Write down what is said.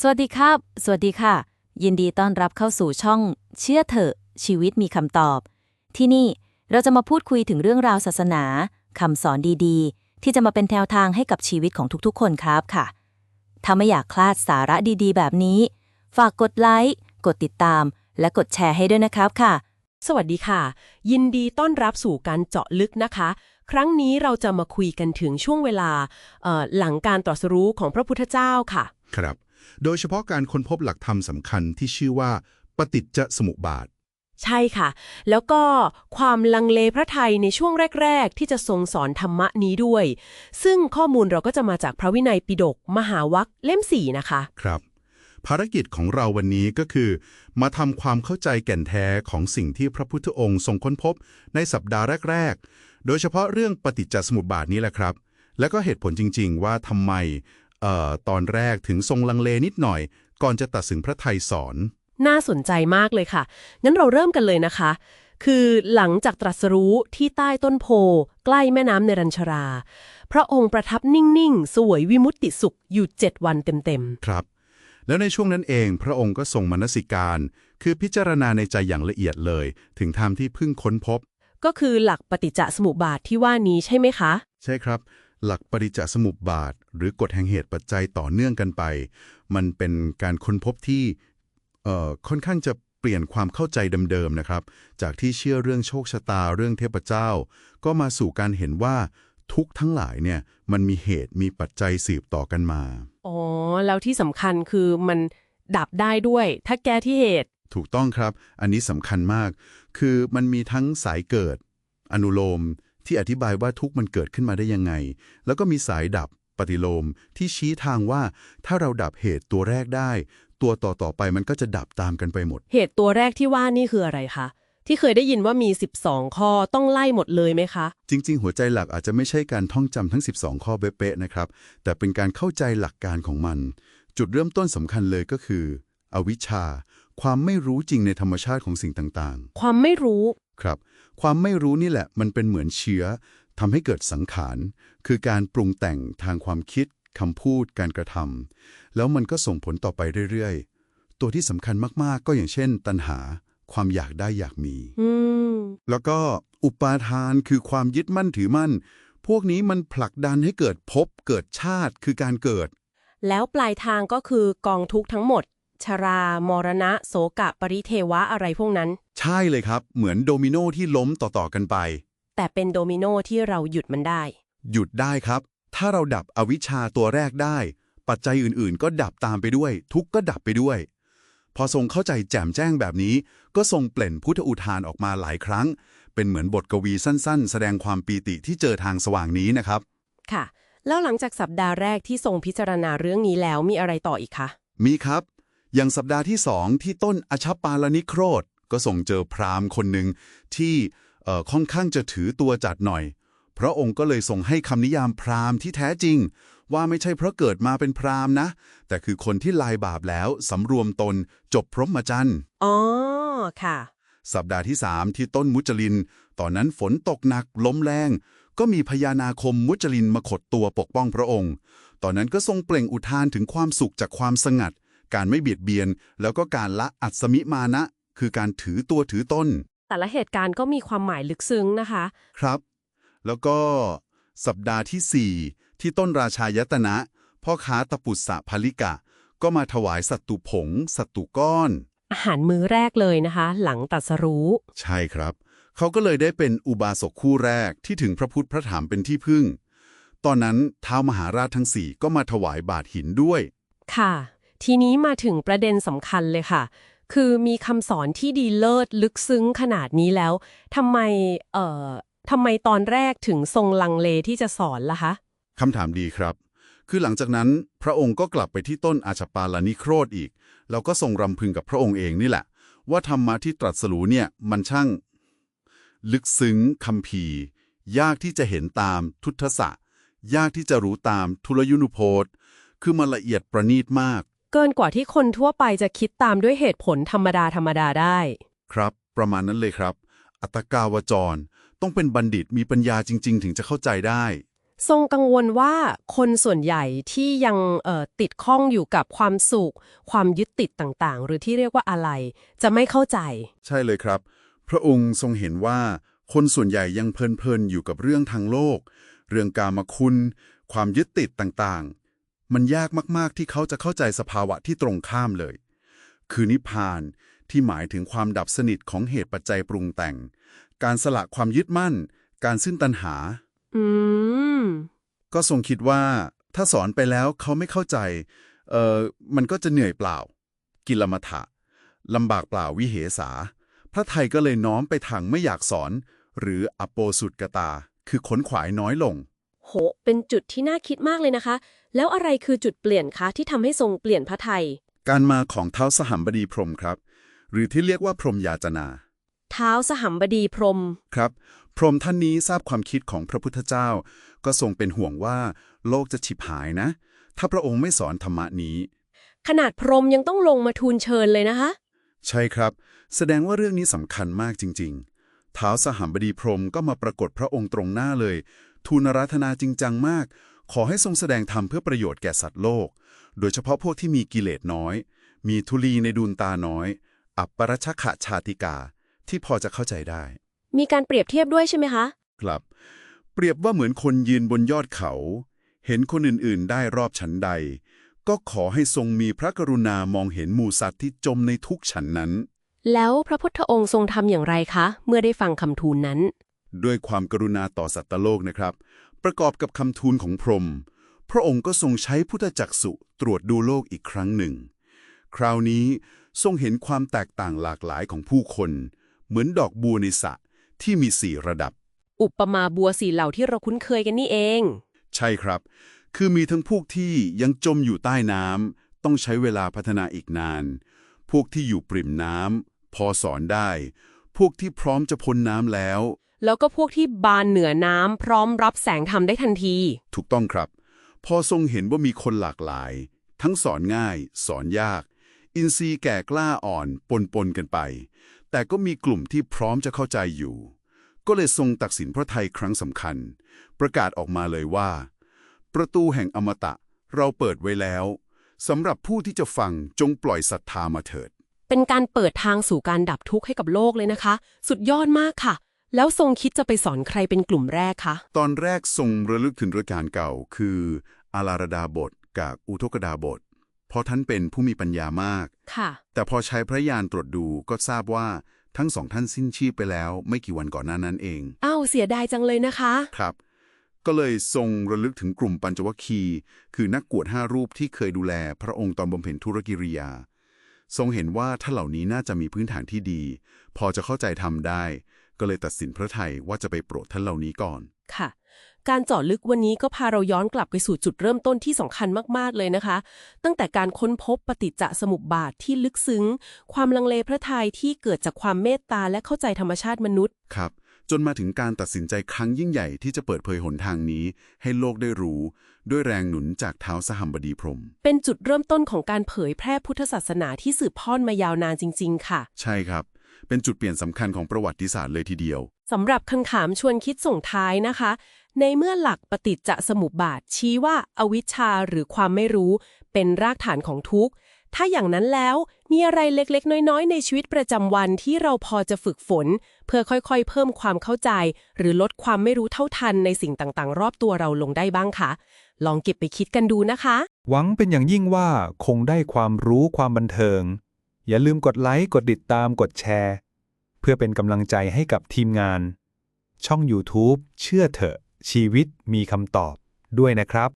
สวัสดีครับ สวัสดีค่ะ ยินดีต้อนรับเข้าสู่ช่อง เชื่อเถอะ ชีวิตมีคำตอบ ที่นี่เราจะมาพูดคุยถึงเรื่องราวศาสนาคำสอนดีๆ ที่จะมาเป็นแนวทางให้กับชีวิตของทุกๆ คนครับค่ะ ถ้าไม่อยากคลาดสาระดีๆ แบบนี้ ฝากกดไลค์กดติดตาม และกดแชร์ให้ด้วยนะครับค่ะ สวัสดีค่ะ ยินดีต้อนรับสู่การเจาะลึกนะคะ ครั้งนี้เราจะมาคุยกันถึงช่วงเวลาเอ่อหลังการตรัสรู้ของพระพุทธเจ้าค่ะ ครับ โดยเฉพาะการค้นพบหลักธรรมสำคัญที่ชื่อว่า ปฏิจจสมุปบาท ใช่ค่ะ แล้วก็ความลังเลพระไทยในช่วงแรก ๆ ที่จะทรงสอนธรรมะนี้ด้วย ซึ่งข้อมูลเราก็จะมาจากพระวินัยปิฎกมหาวัคเล่มสี่นะคะครับภารกิจของเราวันนี้ก็คือ มาทำความเข้าใจแก่นแท้ของสิ่งที่พระพุทธองค์ทรงค้นพบในสัปดาห์แรก ๆ โดยเฉพาะเรื่องปฏิจจสมุปบาทนี้แหละครับ และก็เหตุผลจริง ๆ ว่าทำไมเอ่อ ตอนแรกถึงทรงลังเลนิดหน่อย ก่อนจะตัดสินพระไทยสอน น่าสนใจมากเลยค่ะ งั้นเราเริ่มกันเลยนะคะ คือหลังจากตรัสรู้ที่ใต้ต้นโพ ใกล้แม่น้ำเนรัญชรา พระองค์ประทับนิ่งๆ สวยวิมุตติสุขอยู่เจ็ดวันเต็มครับ แล้วในช่วงนั้นเองพระองค์ก็ทรงมนสิการ คือพิจารณาในใจอย่างละเอียดเลย ถึงธรรมที่เพิ่งค้นพบๆก็คือหลักปฏิจจสมุปบาทที่ว่านี้ใช่ไหมคะ ใช่ครับ หลักปฏิจจสมุปบาท หรือกฎแห่งเหตุปัจจัยต่อเนื่องกันไป มันเป็นการค้นพบที่เอ่อค่อนข้างจะเปลี่ยนความเข้าใจเดิมๆนะครับ จากที่เชื่อเรื่องโชคชะตาเรื่องเทพเจ้า ก็มาสู่การเห็นว่าทุกข์ทั้งหลายเนี่ยมันมีเหตุมีปัจจัยสืบต่อกันมา อ๋อ แล้วที่สำคัญคือมันดับได้ด้วย ถ้าแก้ที่เหตุ ถูกต้องครับ อันนี้สำคัญมาก คือมันมีทั้งสายเกิด อนุโลม ที่อธิบายว่าทุกข์มันเกิดขึ้นมาได้ยังไง แล้วก็มีสายดับปฏิโลมที่ชี้ทางว่าถ้าเราดับเหตุตัวแรกได้ ตัวต่อต่อไปมันก็จะดับตามกันไปหมด เหตุตัวแรกที่ว่านี่คืออะไรคะที่เคยได้ยินว่ามี 12 ข้อต้องไล่หมดเลยไหมคะ จริง ๆ หัวใจหลักอาจจะไม่ใช่การท่องจำทั้ง 12 ข้อเป๊ะๆนะครับ แต่เป็นการเข้าใจหลักการของมัน จุดเริ่มต้นสำคัญเลยก็คือ อวิชชา ความไม่รู้จริงในธรรมชาติของสิ่งต่างๆ ความไม่รู้ ครับ ความไม่รู้นี่แหละมันเป็นเหมือนเชื้อทำให้เกิดสังขาร คือการปรุงแต่งทางความคิดคำพูดการกระทำแล้วมันก็ส่งผลต่อไปเรื่อยๆ ตัวที่สำคัญมากๆ ก็อย่างเช่น ตัณหา ความอยากได้อยากมีอืมแล้วก็อุปาทานคือความยึดมั่นถือมั่น พวกนี้มันผลักดันให้เกิดภพเกิดชาติคือการเกิด แล้วปลายทางก็คือกองทุกข์ทั้งหมด ชรา มรณะโสกะ ปริเทวะอะไรพวกนั้น ใช่เลยครับ เหมือนโดมิโนที่ล้มต่อๆกันไป แต่เป็นโดมิโนที่เราหยุดมันได้ หยุดได้ครับ ถ้าเราดับอวิชชาตัวแรกได้ ปัจจัยอื่นๆ ก็ดับตามไปด้วย ทุกข์ก็ดับไปด้วย พอทรงเข้าใจแจ่มแจ้งแบบนี้ ก็ทรงเปล่นพุทธอุทานออกมาหลายครั้ง เป็นเหมือนบทกวีสั้นๆ แสดงความปีติที่เจอทางสว่างนี้นะครับ ค่ะ แล้วหลังจากสัปดาห์แรกที่ทรงพิจารณาเรื่องนี้แล้วมีอะไรต่ออีกคะ มีครับ อย่างสัปดาห์ที่สองที่ต้นอชปาลนิโครธก็ส่งเจอพราหมณ์คนหนึ่งที่เอ่อค่อนข้างจะถือตัวจัดหน่อย พระองค์ก็เลยส่งให้คำนิยามพราหมณ์ที่แท้จริง ว่าไม่ใช่เพราะเกิดมาเป็นพราหมณ์นะ แต่คือคนที่ลายบาปแล้วสำรวมตนจบพรหมจรรย์อ๋อค่ะ สัปดาห์ที่3ที่ต้นมุจลิน ตอนนั้นฝนตกหนักลมแรง ก็มีพญานาคมมุจลินมาขดตัวปกป้องพระองค์ ตอนนั้นก็ทรงเปล่งอุทานถึงความสุขจากความสงัด การไม่เบียดเบียน แล้วก็การละอัศมิมานะ คือการถือตัวถือต้นแต่ละเหตุการณ์ก็มีความหมายลึกซึ้งนะคะ ครับ แล้วก็สัปดาห์ที่ 4 ที่ต้นราชายตนะ พ่อค้าตะปุษสะพลิกะ ก็มาถวายสัตตุผง สัตตุก้อน อาหารมื้อแรกเลยนะคะ หลังตรัสรู้ ใช่ครับ เขาก็เลยได้เป็นอุบาสกคู่แรกที่ถึงพระพุทธพระธรรมเป็นที่พึ่ง ตอนนั้นท้าวมหาราชทั้งสี่ก็มาถวายบาทหินด้วย ค่ะ ทีนี้มาถึงประเด็นสำคัญเลยค่ะ คือมีคำสอนที่ดีเลิศลึกซึ้งขนาดนี้แล้วทำไมเอ่อทำไมตอนแรกถึงทรงลังเลที่จะสอนล่ะคะคำถามดีครับ คือหลังจากนั้นพระองค์ก็กลับไปที่ต้นอาชปาลนิโครธอีก แล้วก็ทรงรำพึงกับพระองค์เองนี่แหละ ว่าธรรมะที่ตรัสรู้เนี่ยมันช่าง ลึกซึ้งคำภียากที่จะเห็นตามทุตสะยากที่จะรู้ตามทุลยุนุโพธคือมันละเอียดประณีตมาก เกินกว่าที่คนทั่วไปจะคิดตามด้วยเหตุผลธรรมดาธรรมดาได้ ครับ ประมาณนั้นเลยครับ อัตกาวจร ต้องเป็นบัณฑิตมีปัญญาจริง ๆ ถึงจะเข้าใจได้ ทรงกังวลว่าคนส่วนใหญ่ที่ยังเอ่อติดข้องอยู่กับความสุข ความยึดติดต่างๆ หรือที่เรียกว่าอะไร จะไม่เข้าใจ ใช่เลยครับ พระองค์ทรงเห็นว่าคนส่วนใหญ่ยังเพลินๆอยู่กับเรื่องทางโลก เรื่องกามคุณ ความยึดติดต่างๆ มันยากมากๆที่เขาจะเข้าใจสภาวะที่ตรงข้ามเลย คือนิพพานที่หมายถึงความดับสนิทของเหตุปัจจัยปรุงแต่ง การสละความยึดมั่น การสิ้นตัณหา อืม ก็ทรงคิดว่า ถ้าสอนไปแล้วเขาไม่เข้าใจ เออมันก็จะเหนื่อยเปล่า กิลมัฐะลำบากเปล่าวิเหสา พระไทยก็เลยน้อมไปทางไม่อยากสอน หรืออโปสุตกตา คือขนขวายน้อยลง โห เป็นจุดที่น่าคิดมากเลยนะคะ แล้วอะไรคือจุดเปลี่ยนคะที่ทำให้ทรงเปลี่ยนพระไทย การมาของเท้าสหัมบดีพรหมครับ หรือที่เรียกว่าพรหมยาจนา เท้าสหัมบดีพรหมครับ พรหมท่านนี้ทราบความคิดของพระพุทธเจ้า ก็ทรงเป็นห่วงว่าโลกจะฉิบหายนะ ถ้าพระองค์ไม่สอนธรรมะนี้ ขนาดพรหมยังต้องลงมาทูลเชิญเลยนะคะ ใช่ครับ แสดงว่าเรื่องนี้สำคัญมากจริงๆท้าวสหัมบดีพรหมก็มาปรากฏพระองค์ตรงหน้าเลย ทูลอาราธนาจริงจังมาก ขอให้ทรงแสดงธรรมเพื่อประโยชน์แก่สัตว์โลก โดยเฉพาะพวกที่มีกิเลสน้อย มีทุลีในดวงตาน้อย อัปปรชขะชาติกา ที่พอจะเข้าใจได้ มีการเปรียบเทียบด้วยใช่ไหมคะ ครับ เปรียบว่าเหมือนคนยืนบนยอดเขา เห็นคนอื่นๆ ได้รอบฉันใด ก็ขอให้ทรงมีพระกรุณามองเห็นหมู่สัตว์ที่จมในทุกข์ฉันนั้น แล้วพระพุทธองค์ทรงทำอย่างไรคะ เมื่อได้ฟังคำทูลนั้น ด้วยความกรุณาต่อสัตว์โลกนะครับ ประกอบกับคำทูลของพรหมพระองค์ก็ทรงใช้พุทธจักสุตรวจดูโลกอีกครั้งหนึ่ง คราวนี้ทรงเห็นความแตกต่างหลากหลายของผู้คน เหมือนดอกบัวในสระที่มีสี่ระดับ อุปมาบัวสีเหล่าที่เราคุ้นเคยกันนี่เอง ใช่ครับ คือมีทั้งพวกที่ยังจมอยู่ใต้น้ำต้องใช้เวลาพัฒนาอีกนาน พวกที่อยู่ปริ่มน้ำพอสอนได้ พวกที่พร้อมจะพ้นน้ำแล้ว แล้วก็พวกที่บานเหนือน้ำพร้อมรับแสงธรรมได้ทันที ถูกต้องครับ พอทรงเห็นว่ามีคนหลากหลาย ทั้งสอนง่าย สอนยาก อินทรีย์แก่กล้าอ่อนปนปนกันไป แต่ก็มีกลุ่มที่พร้อมจะเข้าใจอยู่ ก็เลยทรงตักสินพระไทยครั้งสำคัญ ประกาศออกมาเลยว่า ประตูแห่งอมตะเราเปิดไว้แล้วสำหรับผู้ที่จะฟังจงปล่อยศรัทธามาเถิด เป็นการเปิดทางสู่การดับทุกข์ให้กับโลกเลยนะคะ สุดยอดมากค่ะ แล้วทรงคิดจะไปสอนใครเป็นกลุ่มแรกคะ ตอนแรกทรงระลึกถึงรายการเก่า คืออาลาระดาบทกับอุทกดาบท เพราะท่านเป็นผู้มีปัญญามาก ค่ะ แต่พอใช้พระยานตรวจดูก็ทราบว่าทั้งสองท่านสิ้นชีพไปแล้ว ไม่กี่วันก่อนหน้านั้นเอง อ้าวเสียดายจังเลยนะคะ ครับ ก็เลยทรงระลึกถึงกลุ่มปัญจวัคคีย์คือนักกวดห้ารูปที่เคยดูแลพระองค์ตอนบำเพ็ญธุรกิริยา ทรงเห็นว่าท่านเหล่านี้น่าจะมีพื้นฐานที่ดี พอจะเข้าใจทำได้ ก็เลยตัดสินพระไทยว่าจะไปโปรดท่านเหล่านี้ก่อน ค่ะ การเจาะลึกวันนี้ก็พาเราย้อนกลับไปสู่จุดเริ่มต้นที่สำคัญมาก ๆ เลยนะคะ ตั้งแต่การค้นพบปฏิจจสมุปบาทที่ลึกซึ้ง ความลังเลพระทัยที่เกิดจากความเมตตาและเข้าใจธรรมชาติมนุษย์ ครับ จนมาถึงการตัดสินใจครั้งยิ่งใหญ่ที่จะเปิดเผยหนทางนี้ ให้โลกได้รู้ ด้วยแรงหนุนจากเท้าสหัมบดีพรหมเป็นจุดเริ่มต้นของการเผยแพร่พุทธศาสนาที่สืบทอดมายาวนานจริง ๆ ค่ะ ใช่ครับ เป็นจุดเปลี่ยนสำคัญของประวัติศาสตร์เลยทีเดียวสำหรับคำถามชวนคิดส่งท้ายนะคะ ในเมื่อหลักปฏิจจสมุปบาทชี้ว่าอาวิชชาหรือความไม่รู้ เป็นรากฐานของทุกข์ ถ้าอย่างนั้นแล้วมีอะไรเล็กๆ น้อยๆ ในชีวิตประจำวันที่เราพอจะฝึกฝน เพื่อค่อยๆ เพิ่มความเข้าใจ หรือลดความไม่รู้เท่าทันในสิ่งต่างๆ รอบตัวเราลงได้บ้างคะลองเก็บไปคิดกันดูนะคะ หวังเป็นอย่างยิ่งว่าคงได้ความรู้ความบันเทิง อย่าลืมกดไลค์กดติดตามกดแชร์ เพื่อเป็นกำลังใจให้กับทีมงาน ช่อง YouTube เชื่อเถอะ ชีวิตมีคำตอบด้วยนะครับ